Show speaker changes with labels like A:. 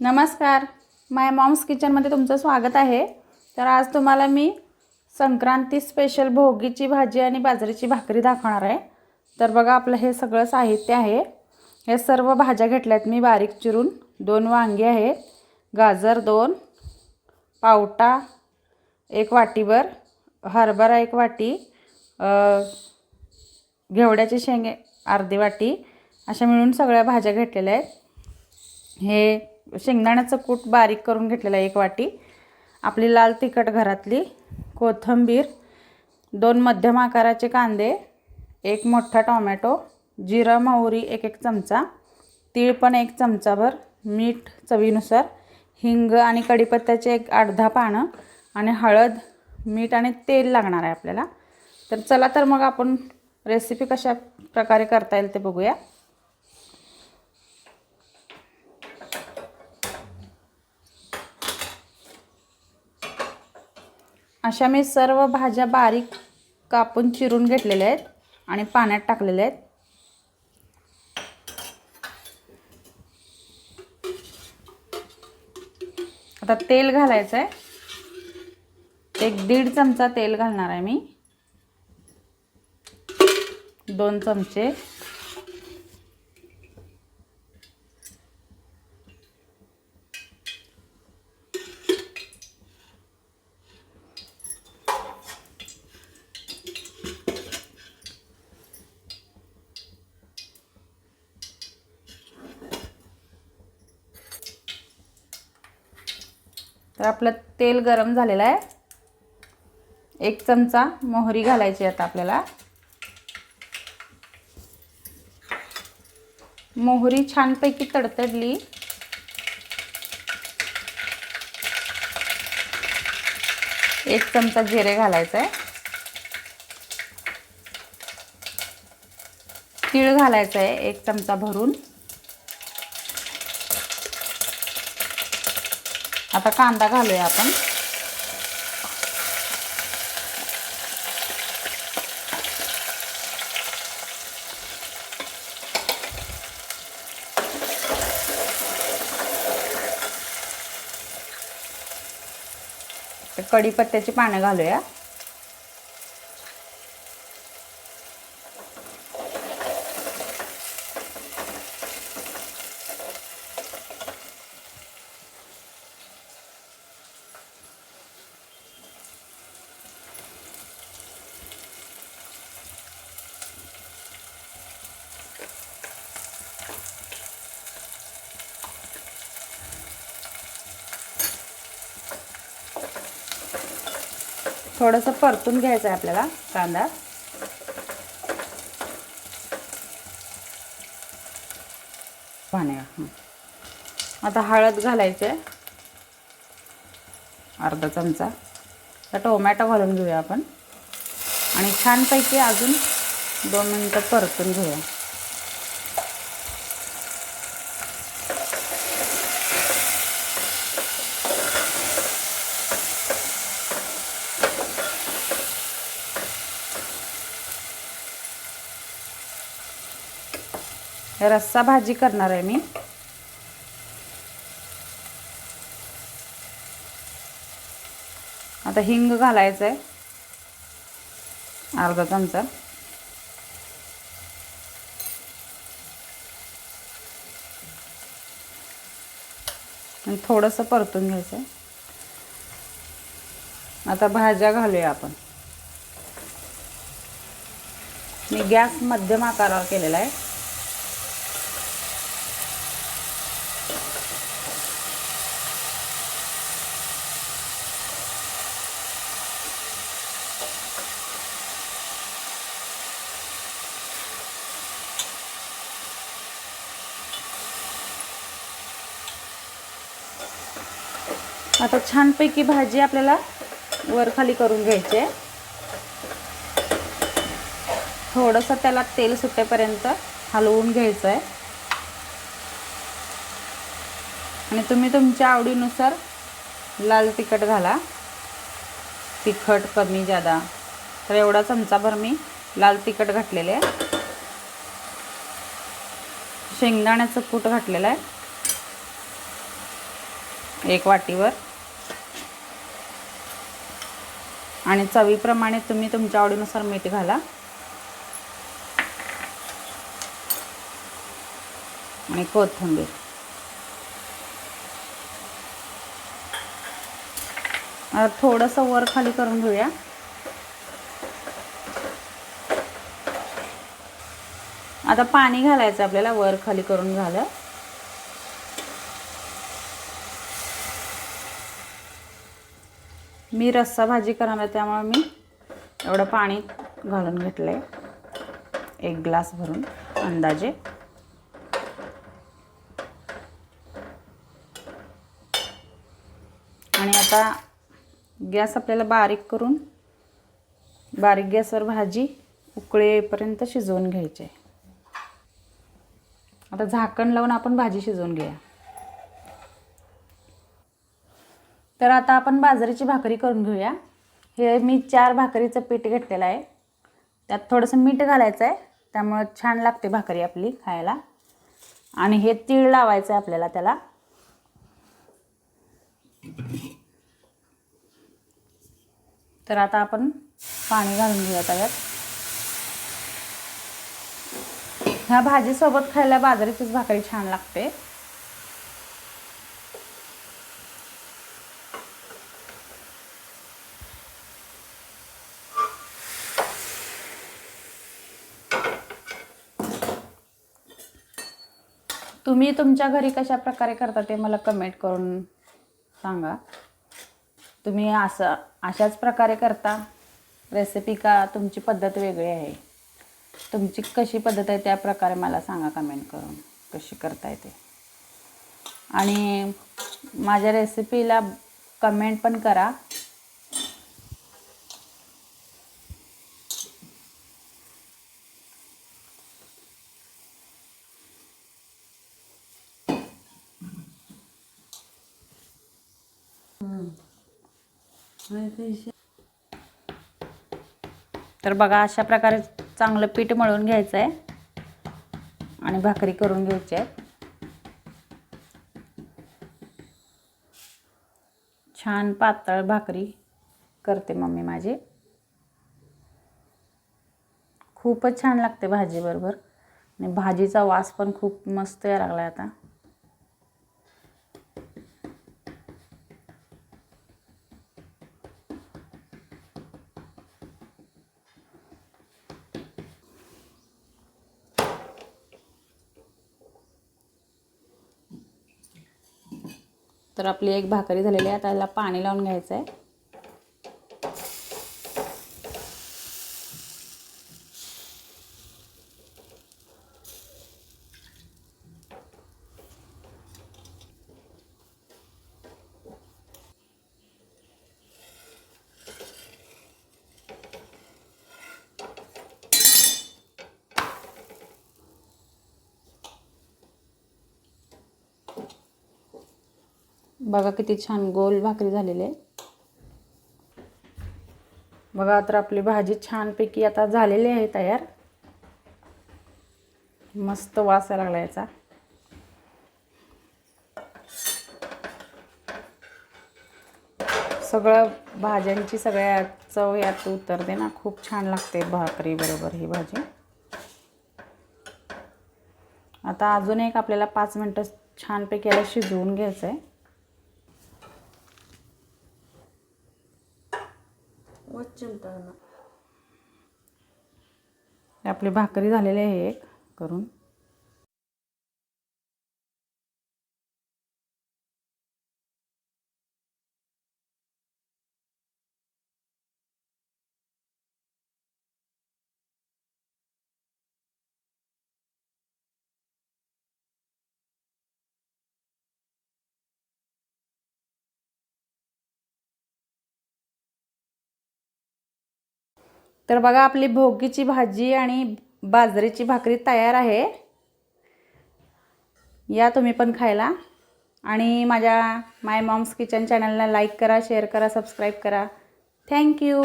A: नमस्कार. माय मॉम्स किचनमध्ये तुमचं स्वागत आहे. तर आज तुम्हाला मी संक्रांती स्पेशल भोगीची भाजी आणि बाजरीची भाकरी दाखवणार आहे. तर बघा आपलं हे सगळं साहित्य आहे. हे सर्व भाज्या घेतल्यात मी बारीक चिरून. दोन वांगी आहेत. गाजर दोन पावटा एक वाटीभर हरभरा एक वाटी घेवड्याचे शेंगे अर्धी वाटी अशा मिळून सगळ्या भाज्या घेतलेल्या आहेत. हे शेंगदाण्याचं कूट बारीक करून घेतलेलं आहे एक वाटी. आपली लाल तिखट घरातली कोथिंबीर दोन मध्यम आकाराचे कांदे एक मोठा टॉमॅटो जिरं मोहरी एक एक चमचा तीळ पण एक चमचाभर मीठ चवीनुसार हिंग आणि कढीपत्त्याचे एक अर्धा पानं आणि हळद मीठ आणि तेल लागणार आहे आपल्याला. तर चला तर मग आपण रेसिपी कशा प्रकारे करता येईल ते बघूया. अशा मी सर्व भाज्या बारीक कापून चिरून घेतलेल्या आहेत आणि पाण्यात टाकलेल्या आहेत. आता तेल घालायचं आहे एक दीड चमचा तेल घालणार आहे मी. दोन चमचे. तर आपलं तेल गरम झालेलं आहे. एक चमचा मोहरी घालायची आता आपल्याला. मोहरी छानपैकी तडतडली. एक चमचा जिरे घालायचं आहे. तीळ घालायचं आहे एक चमचा भरून. आता कांदा घालूया आपण. कढीपत्त्याची पानं घालूया. थोडंसं परतून घ्यायचं आहे आपल्याला कांदा. पाण्या आता हळद घालायचे अर्धा चमचा. आता टोमॅटो घालून घेऊया आपण. आणि छानपैकी अजून दोन मिनटं परतून घेऊया. रस्सा भाजी करणार आहे मी. आता हिंग घालायचं आहे अर्धा चमचा. आणि थोडंसं परतून घ्यायचं आहे आता भाज्या घालूया आपण. मी गॅस मध्यम आकारावर केलेला आहे. आता छानपैकी भाजी आपल्याला वरखाली करून घ्यायची आहे. थोडंसं त्याला तेल सुटेपर्यंत हलवून घ्यायचं आहे. आणि तुम्ही तुमच्या आवडीनुसार लाल तिखट घाला. तिखट कमी जादा. तर एवढा चमचाभर मी लाल तिखट घातलेले आहे. शेंगदाण्याचं कूट घातलेलं आहे. एक वाटीवर. आणि चवीप्रमाणे तुम्ही तुमच्या आवडीनुसार मीठ घाला. आणि कोथिंबीर. थोडंसं वर खाली करून घेऊया. आता पाणी घालायचं आपल्याला वर खाली करून झालं. मी रस्सा भाजी करणार आहे त्यामुळे मी एवढं पाणी घालून घेतलं आहे एक ग्लास भरून अंदाजे. आणि आता गॅस आपल्याला बारीक करून बारीक गॅसवर भाजी उकळेपर्यंत येईपर्यंत शिजवून आहे. आता झाकण लावून आपण भाजी शिजवून घेऊया. तर आता आपण बाजरीची भाकरी करून घेऊया. हे मी चार भाकरीचं पीठ घेतलेलं आहे. त्यात थोडंसं मीठ घालायचं आहे. त्यामुळं छान लागते भाकरी आपली खायला. आणि हे तीळ लावायचं आहे आपल्याला त्याला. तर आता आपण पाणी घालून घेऊया त्यात ह्या भाजीसोबत खायला बाजरीचीच भाकरी छान लागते. तुम्ही तुमच्या घरी कशा प्रकारे करता ते मला कमेंट करून सांगा. तुम्ही असं अशाच प्रकारे करता? रेसिपी का तुमची पद्धत वेगळी आहे? तुमची कशी पद्धत आहे त्या प्रकारे मला सांगा कमेंट करून कशी करता येते आणि माझ्या रेसिपीला कमेंट पण करा. तर बघा अशा प्रकारे चांगलं पीठ मळून घ्यायचं आहे आणि भाकरी करून घ्यायची आहे. छान पातळ भाकरी करते मम्मी माझी. खूपच छान लागते भाजीबरोबर आणि भाजीचा वास पण खूप मस्त यायला लागला आता. तर आपली एक भाकरी झालेली आहे. आता पाणी लावून घ्यायचं आहे बघा किती छान गोल भाकरी झालेली आहे. बघा तर आपली भाजी छानपैकी आता झालेली आहे तयार. मस्त वास लागला याचा. सगळं भाज्यांची सगळ्या चव यात उतरते ना. खूप छान लागते भाकरी बरोबर ही भाजी. आता अजून एक आपल्याला पाच मिनटं छानपैकी याला शिजवून घ्यायचं आहे आपली भाकरी झालेली आहे एक करून. तर बघा आपली भोगीची भाजी आणि बाजरीची भाकरी तयार आहे. या तुम्ही पण खायला. आणि माझ्या माय मॉम्स किचन चॅनलला लाईक करा शेअर करा सबस्क्राईब करा. Thank you